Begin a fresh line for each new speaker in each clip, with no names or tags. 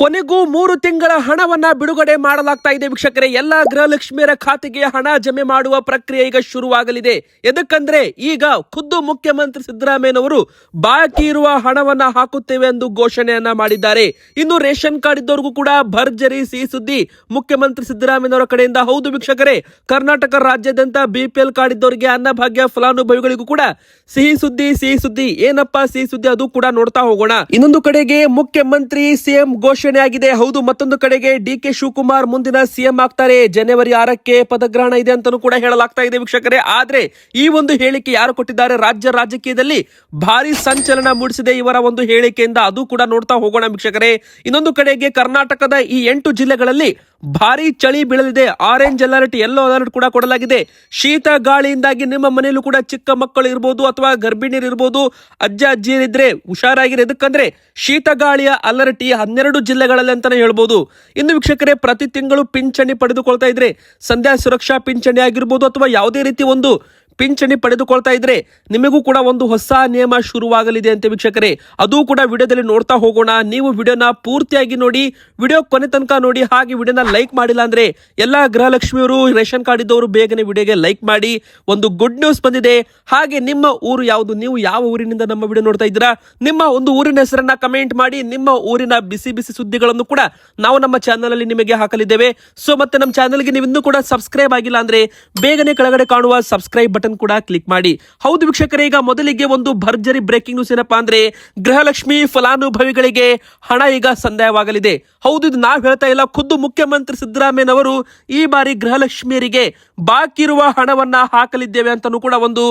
ಕೊನೆಗೂ ಮೂರು ತಿಂಗಳ ಹಣವನ್ನ ಬಿಡುಗಡೆ ಮಾಡಲಾಗ್ತಾ ಇದೆ ವೀಕ್ಷಕರೇ. ಎಲ್ಲಾ ಗೃಹಲಕ್ಷ್ಮಿಯರ ಖಾತೆಗೆ ಹಣ ಜಮೆ ಮಾಡುವ ಪ್ರಕ್ರಿಯೆ ಈಗ ಶುರುವಾಗಲಿದೆ. ಎದಕ್ಕಂದ್ರೆ ಈಗ ಖುದ್ದು ಮುಖ್ಯಮಂತ್ರಿ ಸಿದ್ದರಾಮಯ್ಯನವರು ಬಾಕಿ ಇರುವ ಹಣವನ್ನ ಹಾಕುತ್ತೇವೆ ಎಂದು ಘೋಷಣೆಯನ್ನ ಮಾಡಿದ್ದಾರೆ. ಇನ್ನು ರೇಷನ್ ಕಾರ್ಡ್ ಇದ್ದವರಿಗೂ ಕೂಡ ಭರ್ಜರಿ ಸಿಹಿ ಸುದ್ದಿ ಮುಖ್ಯಮಂತ್ರಿ ಸಿದ್ದರಾಮಯ್ಯನವರ ಕಡೆಯಿಂದ. ಹೌದು ವೀಕ್ಷಕರೇ, ಕರ್ನಾಟಕ ರಾಜ್ಯಾದ್ಯಂತ ಬಿಪಿಎಲ್ ಕಾರ್ಡ್ ಇದ್ದವರಿಗೆ ಅನ್ನಭಾಗ್ಯ ಫಲಾನುಭವಿಗಳಿಗೂ ಕೂಡ ಸಿಹಿ ಸುದ್ದಿ ಸಿಹಿ ಸುದ್ದಿ, ಏನಪ್ಪಾ ಸಿಹಿ ಸುದ್ದಿ ಅದು ಕೂಡ ನೋಡ್ತಾ ಹೋಗೋಣ. ಇನ್ನೊಂದು ಕಡೆಗೆ ಮುಖ್ಯಮಂತ್ರಿ ಸಿಎಂ ಘೋಷಣೆ ಆಗಿದೆ. ಹೌದು, ಮತ್ತೊಂದು ಕಡೆಗೆ ಡಿ ಕೆ ಶಿವಕುಮಾರ್ ಮುಂದಿನ ಸಿಎಂ ಆಗ್ತಾರೆ. ಜನವರಿ ಆರಕ್ಕೆ ಪದಗ್ರಹಣ ಇದೆ ಅಂತಾನೂ ಕೂಡ ಹೇಳಲಾಗ್ತಾ ಇದೆ ವೀಕ್ಷಕರೇ. ಆದ್ರೆ ಈ ಒಂದು ಹೇಳಿಕೆ ಯಾರು ಕೊಟ್ಟಿದ್ದಾರೆ? ರಾಜ್ಯ ರಾಜಕೀಯದಲ್ಲಿ ಭಾರಿ ಸಂಚಲನ ಮೂಡಿಸಿದೆ ಇವರ ಒಂದು ಹೇಳಿಕೆಯಿಂದ. ಅದು ಕೂಡ ನೋಡ್ತಾ ಹೋಗೋಣ ವೀಕ್ಷಕರೇ. ಇನ್ನೊಂದು ಕಡೆಗೆ ಕರ್ನಾಟಕದ ಈ ಎಂಟು ಜಿಲ್ಲೆಗಳಲ್ಲಿ ಭಾರಿ ಚಳಿ ಬೀಳಲಿದೆ. ಆರೆಂಜ್ ಅಲರ್ಟ್ ಎಲ್ಲೋ ಅಲರ್ಟ್ ಕೂಡ ಕೊಡಲಾಗಿದೆ. ಶೀತ ಗಾಳಿಯಿಂದಾಗಿ ನಿಮ್ಮ ಮನೆಯಲ್ಲೂ ಕೂಡ ಚಿಕ್ಕ ಮಕ್ಕಳು ಇರ್ಬೋದು ಅಥವಾ ಗರ್ಭಿಣಿಯರು ಇರ್ಬೋದು, ಅಜ್ಜ, ಅಜ್ಜಿಯರಿದ್ರೆ ಹುಷಾರಾಗಿರಿ. ಎದಕ್ಕಂದ್ರೆ ಶೀತ ಗಾಳಿಯ ಅಲರ್ಟ್ ಈ ಹನ್ನೆರಡು ಜಿಲ್ಲೆಗಳಲ್ಲಿ ಅಂತಾನೆ ಹೇಳ್ಬೋದು. ಇನ್ನು ವೀಕ್ಷಕರೇ, ಪ್ರತಿ ತಿಂಗಳು ಪಿಂಚಣಿ ಪಡೆದುಕೊಳ್ತಾ ಇದ್ರೆ ಸಂಧ್ಯಾ ಸುರಕ್ಷಾ ಪಿಂಚಣಿ ಆಗಿರ್ಬೋದು ಅಥವಾ ಯಾವುದೇ ರೀತಿ ಒಂದು ಪಿಂಚಣಿ ಪಡೆದುಕೊಳ್ತಾ ಇದ್ರೆ ನಿಮಗೂ ಕೂಡ ಒಂದು ಹೊಸ ನಿಯಮ ಶುರುವಾಗಲಿದೆ ಅಂತ ವೀಕ್ಷಕರೇ. ಅದು ಕೂಡ ವಿಡಿಯೋದಲ್ಲಿ ನೋಡ್ತಾ ಹೋಗೋಣ. ನೀವು ವಿಡಿಯೋನ ಪೂರ್ತಿಯಾಗಿ ನೋಡಿ, ವಿಡಿಯೋ ಕೊನೆ ತನಕ ನೋಡಿ, ಹಾಗೆ ವಿಡಿಯೋನ ಲೈಕ್ ಮಾಡಿಲ್ಲ ಅಂದ್ರೆ ಎಲ್ಲಾ ಗೃಹಲಕ್ಷ್ಮಿಯವರು, ರೇಷನ್ ಕಾರ್ಡ್ ಇದ್ದವರು ಬೇಗನೆ ವಿಡಿಯೋಗೆ ಲೈಕ್ ಮಾಡಿ, ಒಂದು ಗುಡ್ ನ್ಯೂಸ್ ಬಂದಿದೆ. ಹಾಗೆ ನಿಮ್ಮ ಊರು ಯಾವುದು? ನೀವು ಯಾವ ಊರಿನಿಂದ ನಮ್ಮ ವಿಡಿಯೋ ನೋಡ್ತಾ ಇದ್ದೀರಾ? ನಿಮ್ಮ ಒಂದು ಊರಿನ ಹೆಸರನ್ನ ಕಮೆಂಟ್ ಮಾಡಿ, ನಿಮ್ಮ ಊರಿನ ಬಿಸಿ ಬಿಸಿ ಸುದ್ದಿಗಳನ್ನು ಕೂಡ ನಾವು ನಮ್ಮ ಚಾನಲ್ ಅಲ್ಲಿ ನಿಮಗೆ ಹಾಕಲಿದ್ದೇವೆ. ಸೊ ಮತ್ತೆ ನಮ್ಮ ಚಾನಲ್ಗೆ ನೀವು ಇನ್ನೂ ಕೂಡ ಸಬ್ಸ್ಕ್ರೈಬ್ ಆಗಿಲ್ಲ ಅಂದ್ರೆ ಬೇಗನೆ ಕೆಳಗಡೆ ಕಾಣುವ ಸಬ್ಸ್ಕ್ರೈಬ್ ಬಟನ್ ಕೂಡ ಕ್ಲಿಕ್ ಮಾಡಿ. ಹೌದು ವೀಕ್ಷಕರೇ, ಈಗ ಮೊದಲಿಗೆ ಒಂದು ಭರ್ಜರಿ ಬ್ರೇಕಿಂಗ್ ನ್ಯೂಸ್ ಏನಪ್ಪಾ ಅಂದ್ರೆ ಗೃಹಲಕ್ಷ್ಮಿ ಫಲಾನುಭವಿಗಳಿಗೆ ಹಣ ಈಗ ಸಂದಾಯವಾಗಲಿದೆ. ಹೌದು, ಇದು ನಾವು ಹೇಳ್ತಾ ಇಲ್ಲ. ಖುದ್ದು ಮುಖ್ಯಮಂತ್ರಿ ಸಿದ್ದರಾಮಯ್ಯನವರು ಈ ಬಾರಿ ಗೃಹಲಕ್ಷ್ಮಿಯರಿಗೆ ಬಾಕಿ ಇರುವ ಹಣವನ್ನ ಹಾಕಲಿದ್ದೇವೆ ಅಂತಾನೂ ಕೂಡ ಒಂದು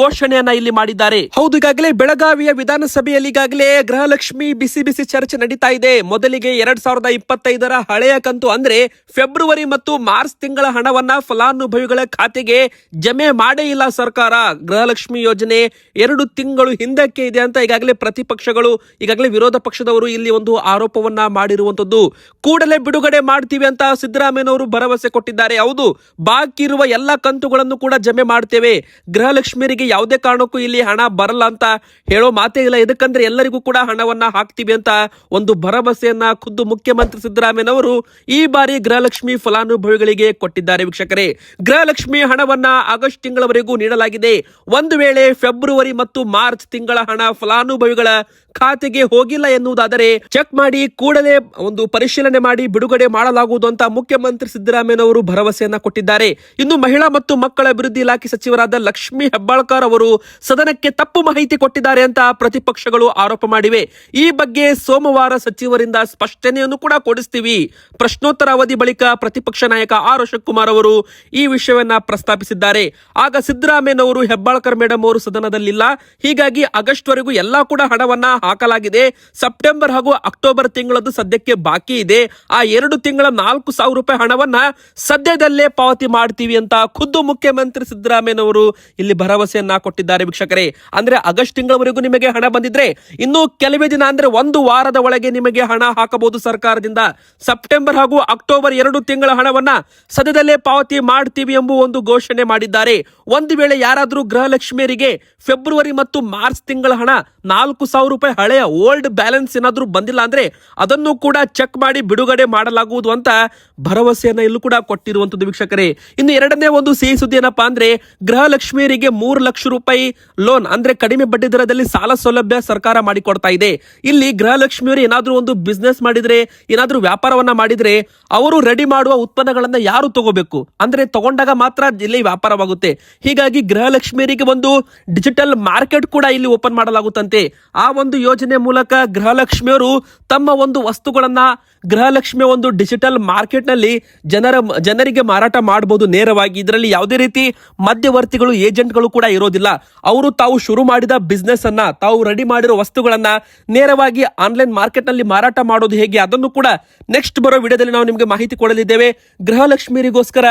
ಘೋಷಣೆಯನ್ನ ಇಲ್ಲಿ ಮಾಡಿದ್ದಾರೆ. ಹೌದು, ಈಗಾಗಲೇ ಬೆಳಗಾವಿಯ ವಿಧಾನಸಭೆಯಲ್ಲಿ ಈಗಾಗಲೇ ಗೃಹಲಕ್ಷ್ಮಿ ಬಿಸಿ ಬಿಸಿ ಚರ್ಚೆ ನಡೀತಾ ಇದೆ. ಮೊದಲಿಗೆ ಎರಡ್ ಸಾವಿರದ ಇಪ್ಪತ್ತೈದರ ಹಳೆಯ ಕಂತು ಅಂದ್ರೆ ಫೆಬ್ರವರಿ ಮತ್ತು ಮಾರ್ಚ್ ತಿಂಗಳ ಹಣವನ್ನ ಫಲಾನುಭವಿಗಳ ಖಾತೆಗೆ ಜಮೆ ಮಾಡೇ ಇಲ್ಲ ಸರ್ಕಾರ. ಗೃಹಲಕ್ಷ್ಮಿ ಯೋಜನೆ ಎರಡು ತಿಂಗಳು ಹಿಂದಕ್ಕೆ ಇದೆ ಅಂತ ಈಗಾಗಲೇ ಪ್ರತಿಪಕ್ಷಗಳು, ಈಗಾಗಲೇ ವಿರೋಧ ಪಕ್ಷದವರು ಇಲ್ಲಿ ಒಂದು ಆರೋಪವನ್ನ ಮಾಡಿರುವಂತದ್ದು ಕೂಡಲೇ ಬಿಡುಗಡೆ ಮಾಡ್ತೀವಿ ಅಂತ ಸಿದ್ದರಾಮಯ್ಯನವರು ಭರವಸೆ ಕೊಟ್ಟಿದ್ದಾರೆ. ಹೌದು, ಬಾಕಿ ಇರುವ ಎಲ್ಲ ಕಂತುಗಳನ್ನು ಕೂಡ ಜಮೆ ಮಾಡ್ತೇವೆ. ಗೃಹಲಕ್ಷ್ಮಿಯರಿಗೆ ಯಾವುದೇ ಕಾರಣಕ್ಕೂ ಇಲ್ಲಿ ಹಣ ಬರಲ್ಲ ಅಂತ ಹೇಳೋ ಮಾತೇ ಇಲ್ಲ. ಎದಕ್ಕಂದ್ರೆ ಎಲ್ಲರಿಗೂ ಕೂಡ ಹಣವನ್ನ ಹಾಕ್ತೀವಿ ಅಂತ ಒಂದು ಭರವಸೆಯನ್ನ ಖುದ್ದು ಮುಖ್ಯಮಂತ್ರಿ ಸಿದ್ದರಾಮಯ್ಯನವರು ಈ ಬಾರಿ ಗೃಹಲಕ್ಷ್ಮಿ ಫಲಾನುಭವಿಗಳಿಗೆ ಕೊಟ್ಟಿದ್ದಾರೆ ವೀಕ್ಷಕರೇ. ಗೃಹಲಕ್ಷ್ಮಿ ಹಣವನ್ನ ಆಗಸ್ಟ್ ತಿಂಗಳವರೆಗೂ ನೀಡಲಾಗಿದೆ. ಒಂದು ವೇಳೆ ಫೆಬ್ರವರಿ ಮತ್ತು ಮಾರ್ಚ್ ತಿಂಗಳ ಹಣ ಫಲಾನುಭವಿಗಳ ಖಾತೆಗೆ ಹೋಗಿಲ್ಲ ಎನ್ನುವುದಾದರೆ ಚೆಕ್ ಮಾಡಿ ಕೂಡಲೇ ಒಂದು ಪರಿಶೀಲನೆ ಮಾಡಿ ಬಿಡುಗಡೆ ಮಾಡಲಾಗುವುದು ಅಂತ ಮುಖ್ಯಮಂತ್ರಿ ಸಿದ್ದರಾಮಯ್ಯನವರು ಭರವಸೆಯನ್ನ ಕೊಟ್ಟಿದ್ದಾರೆ. ಇನ್ನು ಮಹಿಳಾ ಮತ್ತು ಮಕ್ಕಳ ಅಭಿವೃದ್ಧಿ ಇಲಾಖೆ ಸಚಿವರಾದ ಲಕ್ಷ್ಮಿ ಹೆಬ್ಬಾಳ್ಕರ್ ಅವರು ಸದನಕ್ಕೆ ತಪ್ಪು ಮಾಹಿತಿ ಕೊಟ್ಟಿದ್ದಾರೆ ಅಂತ ಪ್ರತಿಪಕ್ಷಗಳು ಆರೋಪ ಮಾಡಿವೆ. ಈ ಬಗ್ಗೆ ಸೋಮವಾರ ಸಚಿವರಿಂದ ಸ್ಪಷ್ಟನೆಯನ್ನು ಕೂಡ ಕೊಡಿಸ್ತೀವಿ. ಪ್ರಶ್ನೋತ್ತರ ಅವಧಿ ಬಳಿಕ ಪ್ರತಿಪಕ್ಷ ನಾಯಕ ಆರ್ ಅಶೋಕ್ ಕುಮಾರ್ ಅವರು ಈ ವಿಷಯವನ್ನ ಪ್ರಸ್ತಾಪಿಸಿದ್ದಾರೆ. ಆಗ ಸಿದ್ದರಾಮಯ್ಯನವರು ಹೆಬ್ಬಾಳ್ಕರ್ ಮೇಡಮ್ ಅವರು ಸದನದಲ್ಲಿಲ್ಲ. ಹೀಗಾಗಿ ಆಗಸ್ಟ್ ವರೆಗೂ ಎಲ್ಲಾ ಕೂಡ ಹಣವನ್ನ ಹಾಕಲಾಗಿದೆ. ಸೆಪ್ಟೆಂಬರ್ ಹಾಗೂ ಅಕ್ಟೋಬರ್ ತಿಂಗಳದ್ದು ಸದ್ಯಕ್ಕೆ ಬಾಕಿ ಇದೆ. ಆ ಎರಡು ತಿಂಗಳ ನಾಲ್ಕು ಸಾವಿರ ರೂಪಾಯಿ ಹಣವನ್ನ ಸದ್ಯದಲ್ಲೇ ಪಾವತಿ ಮಾಡ್ತೀವಿ ಅಂತ ಖುದ್ದು ಮುಖ್ಯಮಂತ್ರಿ ಸಿದ್ದರಾಮಯ್ಯನವರು ಇಲ್ಲಿ ಭರವಸೆಯನ್ನ ಕೊಟ್ಟಿದ್ದಾರೆ ವೀಕ್ಷಕರೇ. ಅಂದ್ರೆ ಆಗಸ್ಟ್ ತಿಂಗಳವರೆಗೂ ನಿಮಗೆ ಹಣ ಬಂದಿದ್ರೆ ಇನ್ನು ಕೆಲವೇ ದಿನ ಅಂದ್ರೆ ಒಂದು ವಾರದ ಒಳಗೆ ನಿಮಗೆ ಹಣ ಹಾಕಬಹುದು ಸರ್ಕಾರದಿಂದ. ಸೆಪ್ಟೆಂಬರ್ ಹಾಗೂ ಅಕ್ಟೋಬರ್ ಎರಡು ತಿಂಗಳ ಹಣವನ್ನ ಸದ್ಯದಲ್ಲೇ ಪಾವತಿ ಮಾಡ್ತೀವಿ ಎಂಬ ಒಂದು ಘೋಷಣೆ ಮಾಡಿದ್ದಾರೆ. ಒಂದು ವೇಳೆ ಯಾರಾದರೂ ಗೃಹಲಕ್ಷ್ಮಿಯರಿಗೆ ಫೆಬ್ರವರಿ ಮತ್ತು ಮಾರ್ಚ್ ತಿಂಗಳ ಹಣ ನಾಲ್ಕು ಸಾವಿರ ರೂಪಾಯಿ ಹಳೆಯ ಓಲ್ಡ್ ಬ್ಯಾಲೆನ್ಸ್ ಏನಾದರೂ ಬಂದಿಲ್ಲ ಅಂದ್ರೆ ಅದನ್ನು ಕೂಡ ಚೆಕ್ ಮಾಡಿ ಬಿಡುಗಡೆ ಮಾಡಲಾಗುವುದು ಅಂತ ಭರವಸೆಯನ್ನ ಇಲ್ಲೂ ಕೂಡ ಕೊಟ್ಟಿರುವಂತದ್ದು ವೀಕ್ಷಕರೇ. ಇನ್ನು ಎರಡನೇ ಒಂದು ಸಿಹಿ ಸುದ್ದಿ ಏನಪ್ಪಾ ಅಂದ್ರೆ ಗೃಹಲಕ್ಷ್ಮಿಯರಿಗೆ ಮೂರು ಲಕ್ಷ ರೂಪಾಯಿ ಲೋನ್ ಅಂದ್ರೆ ಕಡಿಮೆ ಬಡ್ಡಿ ದರದಲ್ಲಿ ಸಾಲ ಸೌಲಭ್ಯ ಸರ್ಕಾರ ಮಾಡಿಕೊಡ್ತಾ ಇದೆ. ಇಲ್ಲಿ ಗೃಹಲಕ್ಷ್ಮಿಯವರು ಏನಾದರೂ ಒಂದು ಬಿಸ್ನೆಸ್ ಮಾಡಿದ್ರೆ, ಏನಾದರೂ ವ್ಯಾಪಾರವನ್ನ ಮಾಡಿದ್ರೆ ಅವರು ರೆಡಿ ಮಾಡುವ ಉತ್ಪನ್ನಗಳನ್ನ ಯಾರು ತಗೋಬೇಕು? ಅಂದ್ರೆ ತಗೊಂಡಾಗ ಮಾತ್ರ ಇಲ್ಲಿ ವ್ಯಾಪಾರವಾಗುತ್ತೆ. ಹೀಗಾಗಿ ಗೃಹಲಕ್ಷ್ಮಿಯರಿಗೆ ಒಂದು ಡಿಜಿಟಲ್ ಮಾರ್ಕೆಟ್ ಕೂಡ ಇಲ್ಲಿ ಓಪನ್ ಮಾಡಲಾಗುತ್ತಂತೆ. ಆ ಒಂದು ಯೋಜನೆ ಮೂಲಕ ಗೃಹಲಕ್ಷ್ಮಿಯವರು ತಮ್ಮ ಒಂದು ವಸ್ತುಗಳನ್ನ ಗೃಹಲಕ್ಷ್ಮಿಯ ಒಂದು ಡಿಜಿಟಲ್ ಮಾರ್ಕೆಟ್ನಲ್ಲಿ ಜನರ, ಜನರಿಗೆ ಮಾರಾಟ ಮಾಡಬಹುದು ನೇರವಾಗಿ. ಇದರಲ್ಲಿ ಯಾವುದೇ ರೀತಿ ಮಧ್ಯವರ್ತಿಗಳು ಏಜೆಂಟ್ಗಳು ಕೂಡ ಇರೋದಿಲ್ಲ. ಅವರು ತಾವು ಶುರು ಮಾಡಿದ ಬಿಸ್ನೆಸ್ ಅನ್ನ, ತಾವು ರೆಡಿ ಮಾಡಿರೋ ವಸ್ತುಗಳನ್ನ ನೇರವಾಗಿ ಆನ್ಲೈನ್ ಮಾರ್ಕೆಟ್ನಲ್ಲಿ ಮಾರಾಟ ಮಾಡೋದು ಹೇಗೆ, ಅದನ್ನು ಕೂಡ ನೆಕ್ಸ್ಟ್ ಬರೋ ವಿಡಿಯೋದಲ್ಲಿ ನಾವು ನಿಮಗೆ ಮಾಹಿತಿ ಕೊಡಲಿದ್ದೇವೆ. ಗೃಹಲಕ್ಷ್ಮಿರಿಗೋಸ್ಕರ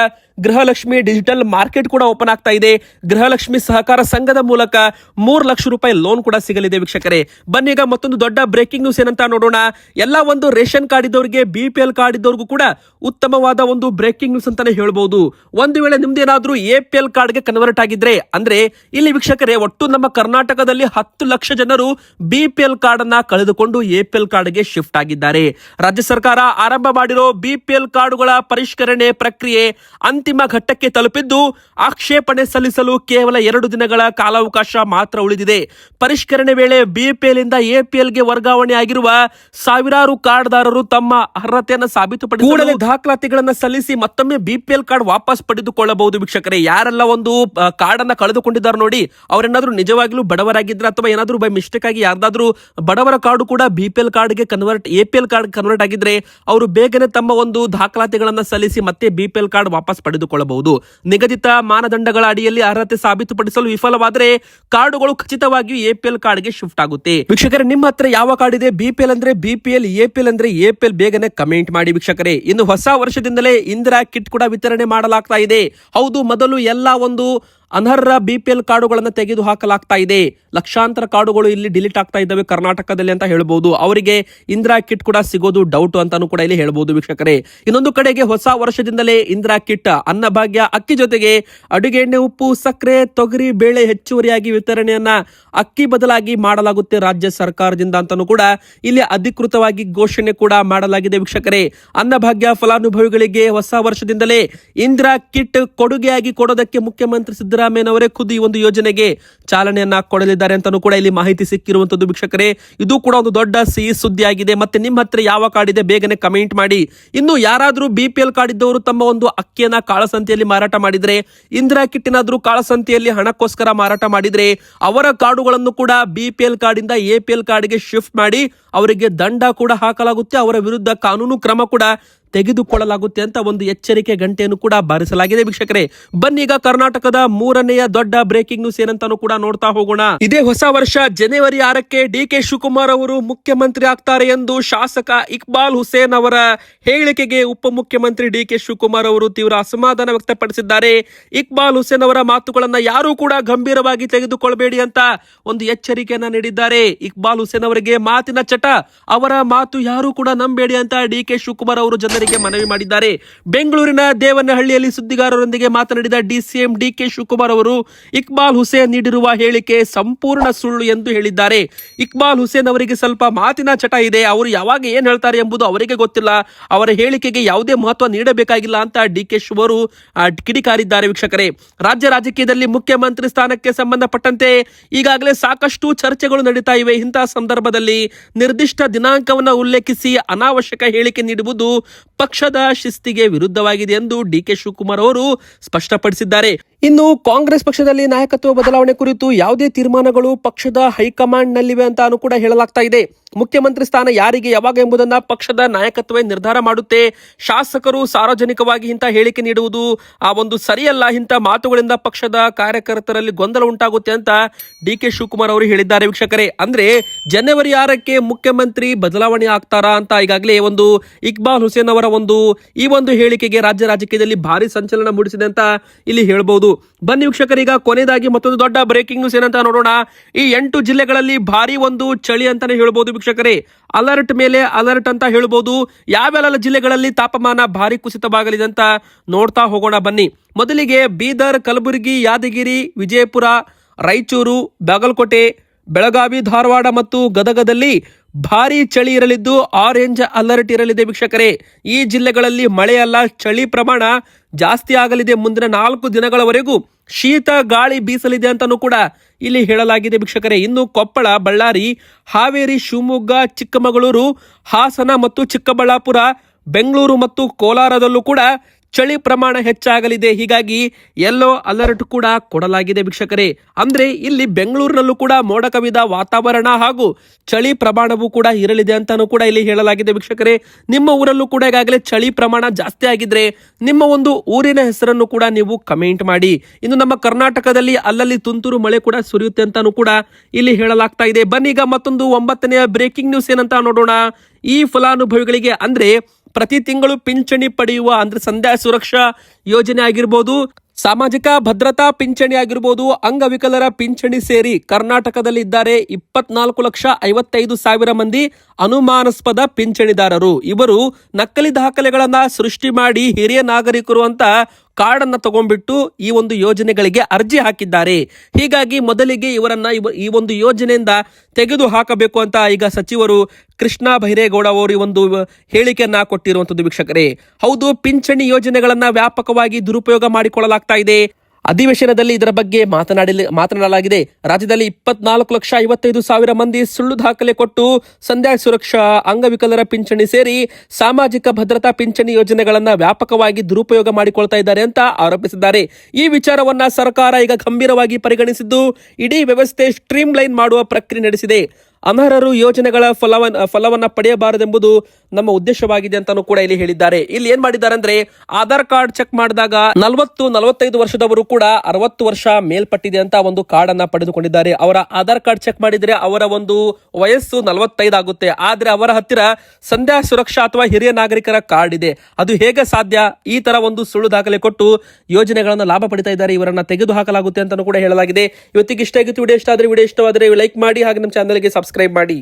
ಗೃಹಲಕ್ಷ್ಮಿ ಡಿಜಿಟಲ್ ಮಾರ್ಕೆಟ್ ಕೂಡ ಓಪನ್ ಆಗ್ತಾ ಇದೆ. ಗೃಹಲಕ್ಷ್ಮಿ ಸಹಕಾರ ಸಂಘದ ಮೂಲಕ ಮೂರು ಲಕ್ಷ ರೂಪಾಯಿ ಲೋನ್ ಕೂಡ ಸಿಗಲಿದೆ ವೀಕ್ಷಕರೇ. ಬನ್ನಿ, ಈಗ ಮತ್ತೊಂದು ದೊಡ್ಡ ಬ್ರೇಕಿಂಗ್ ನ್ಯೂಸ್ ಏನಂತ ನೋಡೋಣ. ಎಲ್ಲ ಒಂದು ರೇಷನ್ ರೇಷನ್ ಕಾರ್ಡ್ ಇದ್ದವರಿಗೆ ಬಿ ಕಾರ್ಡ್ ಇದ್ದವರಿಗೂ ಕೂಡ ಉತ್ತಮವಾದ ಒಂದು ಬ್ರೇಕಿಂಗ್ ನ್ಯೂಸ್ ಅಂತಾನೆ ಹೇಳ್ಬೋದು. ಒಂದು ವೇಳೆ ನಿಮ್ದೇನಾದ್ರೂ ಎ ಪಿ ಎಲ್ ಕಾರ್ಡ್ಗೆ ಕನ್ವರ್ಟ್ ಆಗಿದ್ರೆ, ಅಂದ್ರೆ ಇಲ್ಲಿ ವೀಕ್ಷಕರೇ, ಒಟ್ಟು ನಮ್ಮ ಕರ್ನಾಟಕದಲ್ಲಿ ಹತ್ತು ಲಕ್ಷ ಜನರು ಬಿ ಪಿ ಎಲ್ ಕಾರ್ಡ್ ಅನ್ನ ಕಳೆದುಕೊಂಡು ಎ ಪಿ ಎಲ್ ಶಿಫ್ಟ್ ಆಗಿದ್ದಾರೆ. ರಾಜ್ಯ ಸರ್ಕಾರ ಆರಂಭ ಮಾಡಿರೋ ಬಿ ಪಿ ಎಲ್ ಕಾರ್ಡುಗಳ ಪರಿಷ್ಕರಣೆ ಪ್ರಕ್ರಿಯೆ ಅಂತಿಮ ಘಟ್ಟಕ್ಕೆ ತಲುಪಿದ್ದು, ಆಕ್ಷೇಪಣೆ ಸಲ್ಲಿಸಲು ಕೇವಲ ಎರಡು ದಿನಗಳ ಕಾಲಾವಕಾಶ ಮಾತ್ರ ಉಳಿದಿದೆ. ಪರಿಷ್ಕರಣೆ ವೇಳೆ ಬಿಪಿಎಲ್ ಇಂದ ಎಪಿಎಲ್ಗೆ ವರ್ಗಾವಣೆ ಆಗಿರುವ ಸಾವಿರಾರು ಕಾರ್ಡ್ದಾರರು ತಮ್ಮ ಅರ್ಹತೆಯನ್ನು ಸಾಬೀತುಪಡಿಸಿ ದಾಖಲಾತಿಗಳನ್ನ ಸಲ್ಲಿಸಿ ಮತ್ತೊಮ್ಮೆ ಬಿಪಿಎಲ್ ಕಾರ್ಡ್ ವಾಪಸ್ ಪಡೆದುಕೊಳ್ಳಬಹುದು ವೀಕ್ಷಕರೇ. ಯಾರೆಲ್ಲ ಒಂದು ಕಾರ್ಡ್ ಅನ್ನ ಕಳೆದುಕೊಂಡಿದ್ದಾರೆ ನೋಡಿ ಅವರೇನಾದ್ರೂ ನಿಜವಾಗ್ಲೂ ಬಡವರಾಗಿದ್ರೆ ಅಥವಾ ಏನಾದ್ರೂ ಬೈ ಮಿಸ್ಟೇಕ್ ಆಗಿ ಯಾರ್ದಾದ್ರೂ ಬಡವರ ಕಾರ್ಡ್ ಕೂಡ ಬಿಪಿಎಲ್ ಕಾರ್ಡ್ಗೆ ಕನ್ವರ್ಟ್ ಎಪಿಎಲ್ ಕಾರ್ಡ್ ಕನ್ವರ್ಟ್ ಆಗಿದ್ರೆ ಅವರು ಬೇಗನೆ ತಮ್ಮ ಒಂದು ದಾಖಲಾತಿಗಳನ್ನ ಸಲ್ಲಿಸಿ ಮತ್ತೆ ಬಿಪಿಎಲ್ ಕಾರ್ಡ್ ವಾಪಸ್ ಪಡೆದುಕೊಳ್ಳಬಹುದು. ನಿಗದಿತ ಮಾನದಂಡಗಳ ಅಡಿಯಲ್ಲಿ ಅರ್ಹತೆ ಸಾಬೀತುಪಡಿಸಲು ವಿಫಲವಾದರೆ ಕಾರ್ಡುಗಳು ಖಚಿತವಾಗಿಯೂ ಎಪಿಎಲ್ ಕಾರ್ಡ್ಗೆ ಶಿಫ್ಟ್ ಆಗುತ್ತೆ. ವೀಕ್ಷಕರೇ, ನಿಮ್ಮ ಹತ್ರ ಯಾವ ಕಾರ್ಡ್ ಇದೆ? ಬಿಪಿಎಲ್ ಅಂದ್ರೆ ಬಿಪಿಎಲ್ ಎಪಿಎಲ್ ಅಂದ್ರೆ ಎಪಿಎಲ್ ಬೇಗನೆ ಕಮೆಂಟ್ ಮಾಡಿ ವೀಕ್ಷಕರೇ. ಇನ್ನು ಹೊಸ ವರ್ಷದಿಂದಲೇ ಇಂದಿರಾ ಕಿಟ್ ಕೂಡ ವಿತರಣೆ ಮಾಡಲಾಗ್ತಾ ಇದೆ. ಹೌದು, ಮೊದಲು ಎಲ್ಲ ಒಂದು ಅನರ್ಹ ಬಿಪಿಎಲ್ ಕಾರ್ಡುಗಳನ್ನು ತೆಗೆದು ಹಾಕಲಾಗ್ತಾ ಇದೆ. ಲಕ್ಷಾಂತರ ಕಾರ್ಡುಗಳು ಇಲ್ಲಿ ಡಿಲೀಟ್ ಆಗ್ತಾ ಇದ್ದಾವೆ ಕರ್ನಾಟಕದಲ್ಲಿ ಅಂತ ಹೇಳ್ಬೋದು. ಅವರಿಗೆ ಇಂದಿರಾ ಕಿಟ್ ಕೂಡ ಸಿಗೋದು ಡೌಟ್ ಅಂತಾನು ಕೂಡ ಇಲ್ಲಿ ಹೇಳ್ಬೋದು ವೀಕ್ಷಕರೇ. ಇನ್ನೊಂದು ಕಡೆಗೆ ಹೊಸ ವರ್ಷದಿಂದಲೇ ಇಂದಿರಾ ಕಿಟ್ ಅನ್ನಭಾಗ್ಯ ಅಕ್ಕಿ ಜೊತೆಗೆ ಅಡುಗೆ ಎಣ್ಣೆ ಉಪ್ಪು, ಸಕ್ಕರೆ, ತೊಗರಿ, ಬೇಳೆ ಹೆಚ್ಚುವರಿಯಾಗಿ ವಿತರಣೆಯನ್ನ ಅಕ್ಕಿ ಬದಲಾಗಿ ಮಾಡಲಾಗುತ್ತೆ ರಾಜ್ಯ ಸರ್ಕಾರದಿಂದ ಅಂತಾನು ಕೂಡ ಇಲ್ಲಿ ಅಧಿಕೃತವಾಗಿ ಘೋಷಣೆ ಕೂಡ ಮಾಡಲಾಗಿದೆ ವೀಕ್ಷಕರೇ. ಅನ್ನಭಾಗ್ಯ ಫಲಾನುಭವಿಗಳಿಗೆ ಹೊಸ ವರ್ಷದಿಂದಲೇ ಇಂದಿರಾ ಕಿಟ್ ಕೊಡುಗೆಯಾಗಿ ಕೊಡೋದಕ್ಕೆ ಮುಖ್ಯಮಂತ್ರಿ ಸಿದ್ದರಾಮಯ್ಯನವರೇ ಖುದ್ದು ಈ ಒಂದು ಯೋಜನೆಗೆ ಚಾಲನೆಯನ್ನ ಕೊಡಲಿದ್ದಾರೆ ಅಂತಾನು ಕೂಡ ಇಲ್ಲಿ ಮಾಹಿತಿ ಸಿಕ್ಕಿರುವಂತದ್ದು ವೀಕ್ಷಕರೇ. ಇದು ಕೂಡ ಒಂದು ದೊಡ್ಡ ಸಿಹಿ ಸುದ್ದಿ ಆಗಿದೆ ಮತ್ತೆ ನಿಮ್ಮ ಹತ್ರ ಯಾವ ಕಾರ್ಡ್ ಇದೆ ಬೇಗನೆ ಕಮೆಂಟ್ ಮಾಡಿ. ಇನ್ನು ಯಾರಾದರೂ ಬಿ ಪಿ ಎಲ್ ಕಾರ್ಡ್ ಇದ್ದವರು ತಮ್ಮ ಒಂದು ಅಕ್ಕಿಯನ್ನ ಕಾಳಸಂತೆಯಲ್ಲಿ ಮಾರಾಟ ಮಾಡಿದ್ರೆ, ಇಂದಿರಾ ಕಿಟ್ಟಿನಾದ್ರೂ ಕಾಳಸಂತೆಯಲ್ಲಿ ಹಣಕ್ಕೋಸ್ಕರ ಮಾರಾಟ ಮಾಡಿದ್ರೆ, ಅವರ ಕಾರ್ಡುಗಳನ್ನು ಕೂಡ ಬಿ ಪಿ ಎಲ್ ಕಾರ್ಡ್ ಇಂದ ಎ ಪಿ ಎಲ್ ಕಾರ್ಡ್ಗೆ ಶಿಫ್ಟ್ ಮಾಡಿ ಅವರಿಗೆ ದಂಡ ಕೂಡ ಹಾಕಲಾಗುತ್ತೆ. ಅವರ ವಿರುದ್ಧ ಕಾನೂನು ಕ್ರಮ ಕೂಡ ತೆಗೆದುಕೊಳ್ಳಲಾಗುತ್ತೆ ಅಂತ ಒಂದು ಎಚ್ಚರಿಕೆ ಗಂಟೆಯನ್ನು ಕೂಡ ಬಾರಿಸಲಾಗಿದೆ ವೀಕ್ಷಕರೇ. ಬನ್ನಿ ಈಗ ಕರ್ನಾಟಕದ ಮೂರನೆಯ ದೊಡ್ಡ ಬ್ರೇಕಿಂಗ್ ನ್ಯೂಸ್ ಏನಂತಾನು ಕೂಡ ನೋಡ್ತಾ ಹೋಗೋಣ. ಇದೇ ಹೊಸ ವರ್ಷ ಜನವರಿ ಆರಕ್ಕೆ ಡಿ ಕೆ ಶಿವಕುಮಾರ್ ಅವರು ಮುಖ್ಯಮಂತ್ರಿ ಆಗ್ತಾರೆ ಎಂದು ಶಾಸಕ ಇಕ್ಬಾಲ್ ಹುಸೇನ್ ಅವರ ಹೇಳಿಕೆಗೆ ಉಪಮುಖ್ಯಮಂತ್ರಿ ಡಿ ಕೆ ಶಿವಕುಮಾರ್ ಅವರು ತೀವ್ರ ಅಸಮಾಧಾನ ವ್ಯಕ್ತಪಡಿಸಿದ್ದಾರೆ. ಇಕ್ಬಾಲ್ ಹುಸೇನ್ ಅವರ ಮಾತುಗಳನ್ನ ಯಾರು ಕೂಡ ಗಂಭೀರವಾಗಿ ತೆಗೆದುಕೊಳ್ಳಬೇಡಿ ಅಂತ ಒಂದು ಎಚ್ಚರಿಕೆಯನ್ನ ನೀಡಿದ್ದಾರೆ. ಇಕ್ಬಾಲ್ ಹುಸೇನ್ ಅವರಿಗೆ ಮಾತಿನ ಚಟ, ಅವರ ಮಾತು ಯಾರು ಕೂಡ ನಂಬೇಡಿ ಅಂತ ಡಿ ಕೆ ಶಿವಕುಮಾರ್ ಅವರು ಜನರಿಗೆ ಮನವಿ ಮಾಡಿದ್ದಾರೆ. ಬೆಂಗಳೂರಿನ ದೇವನಹಳ್ಳಿಯಲ್ಲಿ ಸುದ್ದಿಗಾರರೊಂದಿಗೆ ಮಾತನಾಡಿದ ಡಿಸಿಎಂ ಡಿಕೆ ಶಿವಕುಮಾರ್ ಅವರು, ಇಕ್ಬಾಲ್ ಹುಸೇನ್ ನೀಡಿರುವ ಹೇಳಿಕೆ ಸಂಪೂರ್ಣ ಸುಳ್ಳು ಎಂದು ಹೇಳಿದ್ದಾರೆ. ಇಕ್ಬಾಲ್ ಹುಸೇನ್ ಅವರಿಗೆ ಸ್ವಲ್ಪ ಮಾತಿನ ಚಟ ಇದೆ. ಅವರು ಯಾವಾಗ ಏನ್ ಹೇಳ್ತಾರೆ ಎಂಬುದು ಅವರಿಗೆ ಗೊತ್ತಿಲ್ಲ. ಅವರ ಹೇಳಿಕೆಗೆ ಯಾವುದೇ ಮಹತ್ವ ನೀಡಬೇಕಾಗಿಲ್ಲ ಅಂತ ಡಿಕೆ ಶಿವರು ಕಿಡಿಕಾರಿದ್ದಾರೆ ವೀಕ್ಷಕರೇ. ರಾಜ್ಯ ರಾಜಕೀಯದಲ್ಲಿ ಮುಖ್ಯಮಂತ್ರಿ ಸ್ಥಾನಕ್ಕೆ ಸಂಬಂಧಪಟ್ಟಂತೆ ಈಗಾಗಲೇ ಸಾಕಷ್ಟು ಚರ್ಚೆಗಳು ನಡೀತಾ ಇವೆ. ಇಂತಹ ಸಂದರ್ಭದಲ್ಲಿ ನಿರ್ದಿಷ್ಟ ದಿನಾಂಕವನ್ನು ಉಲ್ಲೇಖಿಸಿ ಅನಾವಶ್ಯಕ ಹೇಳಿಕೆ ನೀಡುವುದು ಪಕ್ಷದ ಶಿಸ್ತಿಗೆ ವಿರುದ್ಧವಾಗಿದೆ ಎಂದು ಡಿಕೆ ಶಿವಕುಮಾರ್ ಅವರು ಸ್ಪಷ್ಟಪಡಿಸಿದ್ದಾರೆ. ಇನ್ನು ಕಾಂಗ್ರೆಸ್ ಪಕ್ಷದಲ್ಲಿ ನಾಯಕತ್ವ ಬದಲಾವಣೆ ಕುರಿತು ಯಾವುದೇ ತೀರ್ಮಾನಗಳು ಪಕ್ಷದ ಹೈಕಮಾಂಡ್ ನಲ್ಲಿವೆ ಅಂತಾನು ಕೂಡ ಹೇಳಲಾಗ್ತಾ ಇದೆ. ಮುಖ್ಯಮಂತ್ರಿ ಸ್ಥಾನ ಯಾರಿಗೆ ಯಾವಾಗ ಎಂಬುದನ್ನ ಪಕ್ಷದ ನಾಯಕತ್ವವೇ ನಿರ್ಧಾರ ಮಾಡುತ್ತೆ, ಶಾಸಕರು ಸಾರ್ವಜನಿಕವಾಗಿ ಇಂಥ ಹೇಳಿಕೆ ನೀಡುವುದು ಆ ಒಂದು ಸರಿಯಲ್ಲ, ಇಂಥ ಮಾತುಗಳಿಂದ ಪಕ್ಷದ ಕಾರ್ಯಕರ್ತರಲ್ಲಿ ಗೊಂದಲ ಉಂಟಾಗುತ್ತೆ ಅಂತ ಡಿ ಕೆ ಶಿವಕುಮಾರ್ ಅವರು ಹೇಳಿದ್ದಾರೆ ವೀಕ್ಷಕರೇ. ಅಂದ್ರೆ ಜನವರಿ ಆರಕ್ಕೆ ಮುಖ್ಯಮಂತ್ರಿ ಬದಲಾವಣೆ ಆಗ್ತಾರಾ ಅಂತ ಈಗಾಗಲೇ ಒಂದು ಇಕ್ಬಾಲ್ ಹುಸೇನ್ ಅವರ ಒಂದು ಈ ಒಂದು ಹೇಳಿಕೆಗೆ ರಾಜ್ಯ ರಾಜಕೀಯದಲ್ಲಿ ಭಾರಿ ಸಂಚಲನ ಮೂಡಿಸಿದೆ ಅಂತ ಇಲ್ಲಿ ಹೇಳ್ಬಹುದು ಬನ್ನಿ ವೀಕ್ಷಕರೀಗ, ಕೊನೆಯದಾಗಿ ಮತ್ತೊಂದು ದೊಡ್ಡ ಬ್ರೇಕಿಂಗ್ ನ್ಯೂಸ್ ಏನಂತ ನೋಡೋಣ. ಈ ಎಂಟು ಜಿಲ್ಲೆಗಳಲ್ಲಿ ಭಾರಿ ಒಂದು ಚಳಿ ಅಂತಾನೆ ಹೇಳ್ಬೋದು ವೀಕ್ಷಕರೇ. ಅಲರ್ಟ್ ಮೇಲೆ ಅಲರ್ಟ್ ಅಂತ ಹೇಳ್ಬೋದು. ಯಾವೆಲ್ಲ ಜಿಲ್ಲೆಗಳಲ್ಲಿ ತಾಪಮಾನ ಭಾರಿ ಕುಸಿತವಾಗಲಿದೆ ಅಂತ ನೋಡ್ತಾ ಹೋಗೋಣ ಬನ್ನಿ. ಮೊದಲಿಗೆ ಬೀದರ್, ಕಲಬುರಗಿ, ಯಾದಗಿರಿ, ವಿಜಯಪುರ, ರಾಯಚೂರು, ಬಾಗಲಕೋಟೆ, ಬೆಳಗಾವಿ, ಧಾರವಾಡ ಮತ್ತು ಗದಗದಲ್ಲಿ ಭಾರಿ ಚಳಿ ಇರಲಿದ್ದು ಆರೆಂಜ್ ಅಲರ್ಟ್ ಇರಲಿದೆ ವೀಕ್ಷಕರೇ. ಈ ಜಿಲ್ಲೆಗಳಲ್ಲಿ ಮಳೆಯಲ್ಲ, ಚಳಿ ಪ್ರಮಾಣ ಜಾಸ್ತಿ ಆಗಲಿದೆ ಮುಂದಿನ ನಾಲ್ಕು ದಿನಗಳವರೆಗೂ. ಶೀತ, ಗಾಳಿ ಬೀಸಲಿದೆ ಅಂತಲೂ ಕೂಡ ಇಲ್ಲಿ ಹೇಳಲಾಗಿದೆ ವೀಕ್ಷಕರೇ. ಇನ್ನು ಕೊಪ್ಪಳ, ಬಳ್ಳಾರಿ, ಹಾವೇರಿ, ಶಿವಮೊಗ್ಗ, ಚಿಕ್ಕಮಗಳೂರು, ಹಾಸನ ಮತ್ತು ಚಿಕ್ಕಬಳ್ಳಾಪುರ, ಬೆಂಗಳೂರು ಮತ್ತು ಕೋಲಾರದಲ್ಲೂ ಕೂಡ ಚಳಿ ಪ್ರಮಾಣ ಹೆಚ್ಚಾಗಲಿದೆ. ಹೀಗಾಗಿ ಯೆಲ್ಲೋ ಅಲರ್ಟ್ ಕೂಡ ಕೊಡಲಾಗಿದೆ ವೀಕ್ಷಕರೇ. ಅಂದ್ರೆ ಇಲ್ಲಿ ಬೆಂಗಳೂರಿನಲ್ಲೂ ಕೂಡ ಮೋಡ ಕವಿದ ವಾತಾವರಣ ಹಾಗೂ ಚಳಿ ಪ್ರಮಾಣವೂ ಕೂಡ ಇರಲಿದೆ ಅಂತಾನೂ ಕೂಡ ಇಲ್ಲಿ ಹೇಳಲಾಗಿದೆ ವೀಕ್ಷಕರೇ. ನಿಮ್ಮ ಊರಲ್ಲೂ ಕೂಡ ಈಗಾಗಲೇ ಚಳಿ ಪ್ರಮಾಣ ಜಾಸ್ತಿ ಆಗಿದ್ರೆ ನಿಮ್ಮ ಒಂದು ಊರಿನ ಹೆಸರನ್ನು ಕೂಡ ನೀವು ಕಮೆಂಟ್ ಮಾಡಿ. ಇನ್ನು ನಮ್ಮ ಕರ್ನಾಟಕದಲ್ಲಿ ಅಲ್ಲಲ್ಲಿ ತುಂತುರು ಮಳೆ ಕೂಡ ಸುರಿಯುತ್ತೆ ಅಂತಾನೂ ಕೂಡ ಇಲ್ಲಿ ಹೇಳಲಾಗ್ತಾ ಇದೆ. ಬನ್ನಿ ಈಗ ಮತ್ತೊಂದು ಒಂಬತ್ತನೆಯ ಬ್ರೇಕಿಂಗ್ ನ್ಯೂಸ್ ಏನಂತ ನೋಡೋಣ. ಈ ಫಲಾನುಭವಿಗಳಿಗೆ ಅಂದ್ರೆ ಪ್ರತಿ ತಿಂಗಳು ಪಿಂಚಣಿ ಪಡೆಯುವ ಅಂದ್ರೆ ಸಂಧ್ಯಾ ಸುರಕ್ಷಾ ಯೋಜನೆ ಆಗಿರ್ಬೋದು, ಸಾಮಾಜಿಕ ಭದ್ರತಾ ಪಿಂಚಣಿ ಆಗಿರ್ಬೋದು, ಅಂಗವಿಕಲರ ಪಿಂಚಣಿ ಸೇರಿ ಕರ್ನಾಟಕದಲ್ಲಿ ಇದ್ದಾರೆ ಇಪ್ಪತ್ನಾಲ್ಕು ಲಕ್ಷ ಐವತ್ತೈದು ಸಾವಿರ ಮಂದಿ. ಅನುಮಾನಾಸ್ಪದ ಪಿಂಚಣಿದಾರರು. ಇವರು ನಕಲಿ ದಾಖಲೆಗಳನ್ನ ಸೃಷ್ಟಿ ಮಾಡಿ ಹಿರಿಯ ನಾಗರಿಕರು ಅಂತ ಕಾರ್ಡನ್ನ ತಗೊಂಡ್ಬಿಟ್ಟು ಈ ಒಂದು ಯೋಜನೆಗಳಿಗೆ ಅರ್ಜಿ ಹಾಕಿದ್ದಾರೆ. ಹೀಗಾಗಿ ಮೊದಲಿಗೆ ಇವರನ್ನ ಇವ- ಈ ಒಂದು ಯೋಜನೆಯಿಂದ ತೆಗೆದು ಹಾಕಬೇಕು ಅಂತ ಈಗ ಸಚಿವರು ಕೃಷ್ಣ ಬೈರೇಗೌಡ ಅವರು ಒಂದು ಹೇಳಿಕೆಯನ್ನ ಕೊಟ್ಟಿರುವಂತದ್ದು ವೀಕ್ಷಕರೇ. ಹೌದು, ಪಿಂಚಣಿ ಯೋಜನೆಗಳನ್ನ ವ್ಯಾಪಕವಾಗಿ ದುರುಪಯೋಗ ಮಾಡಿಕೊಳ್ಳಲಾಗ್ತಾ ಇದೆ. ಅಧಿವೇಶನದಲ್ಲಿ ಇದರ ಬಗ್ಗೆ ಮಾತನಾಡಿ ಮಾತನಾಡಲಾಗಿದೆ. ರಾಜ್ಯದಲ್ಲಿ ಇಪ್ಪತ್ನಾಲ್ಕು ಲಕ್ಷ ಐವತ್ತೈದು ಸಾವಿರ ಮಂದಿ ಸುಳ್ಳು ದಾಖಲೆ ಕೊಟ್ಟು ಸಂಧ್ಯಾ ಸುರಕ್ಷಾ, ಅಂಗವಿಕಲರ ಪಿಂಚಣಿ ಸೇರಿ ಸಾಮಾಜಿಕ ಭದ್ರತಾ ಪಿಂಚಣಿ ಯೋಜನೆಗಳನ್ನು ವ್ಯಾಪಕವಾಗಿ ದುರುಪಯೋಗ ಮಾಡಿಕೊಳ್ತಾ ಇದ್ದಾರೆ ಅಂತ ಆರೋಪಿಸಿದ್ದಾರೆ. ಈ ವಿಚಾರವನ್ನ ಸರ್ಕಾರ ಈಗ ಗಂಭೀರವಾಗಿ ಪರಿಗಣಿಸಿದ್ದು, ಇಡೀ ವ್ಯವಸ್ಥೆ ಸ್ಟ್ರೀಮ್ ಲೈನ್ ಮಾಡುವ ಪ್ರಕ್ರಿಯೆ ನಡೆಸಿದೆ. ಅನರ್ಹರು ಯೋಜನೆಗಳ ಫಲವನ್ನ ಫಲವನ್ನ ಪಡೆಯಬಾರದೆಂಬುದು ನಮ್ಮ ಉದ್ದೇಶವಾಗಿದೆ ಅಂತಾನು ಕೂಡ ಇಲ್ಲಿ ಹೇಳಿದ್ದಾರೆ. ಇಲ್ಲಿ ಏನ್ ಮಾಡಿದ್ದಾರೆ ಅಂದ್ರೆ ಆಧಾರ್ ಕಾರ್ಡ್ ಚೆಕ್ ಮಾಡಿದಾಗ ನಲವತ್ತು, ನಲವತ್ತೈದು ವರ್ಷದವರು ಕೂಡ ಅರವತ್ತು ವರ್ಷ ಮೇಲ್ಪಟ್ಟಿದೆ ಅಂತ ಒಂದು ಕಾರ್ಡ್ ಅನ್ನ ಪಡೆದುಕೊಂಡಿದ್ದಾರೆ. ಅವರ ಆಧಾರ್ ಕಾರ್ಡ್ ಚೆಕ್ ಮಾಡಿದ್ರೆ ಅವರ ಒಂದು ವಯಸ್ಸು ನಲವತ್ತೈದು ಆಗುತ್ತೆ. ಆದ್ರೆ ಅವರ ಹತ್ತಿರ ಸಂಧ್ಯಾ ಸುರಕ್ಷಾ ಅಥವಾ ಹಿರಿಯ ನಾಗರಿಕರ ಕಾರ್ಡ್ ಇದೆ. ಅದು ಹೇಗೆ ಸಾಧ್ಯ? ಈ ತರ ಒಂದು ಸುಳ್ಳು ದಾಖಲೆ ಕೊಟ್ಟು ಯೋಜನೆಗಳನ್ನು ಲಾಭ ಪಡಿತಾ ಇದ್ದಾರೆ. ಇವರನ್ನ ತೆಗೆದು ಹಾಕಲಾಗುತ್ತೆ ಅಂತಾನೂ ಕೂಡ ಹೇಳಲಾಗಿದೆ. ಇವತ್ತಿಗೆ ಇಷ್ಟ ಆಗಿತ್ತು. ವಿಡಿಯೋ ಇಷ್ಟ ಆದ್ರೆ ವಿಡಿಯೋ ಇಷ್ಟವಾದ್ರೆ ಲೈಕ್ ಮಾಡಿ ಹಾಗೆ ನಮ್ಮ ಚಾನಲ್ಗೆ ಸಬ್ಸ್ಕ್ರೈಬ್ ಮಾಡಿ.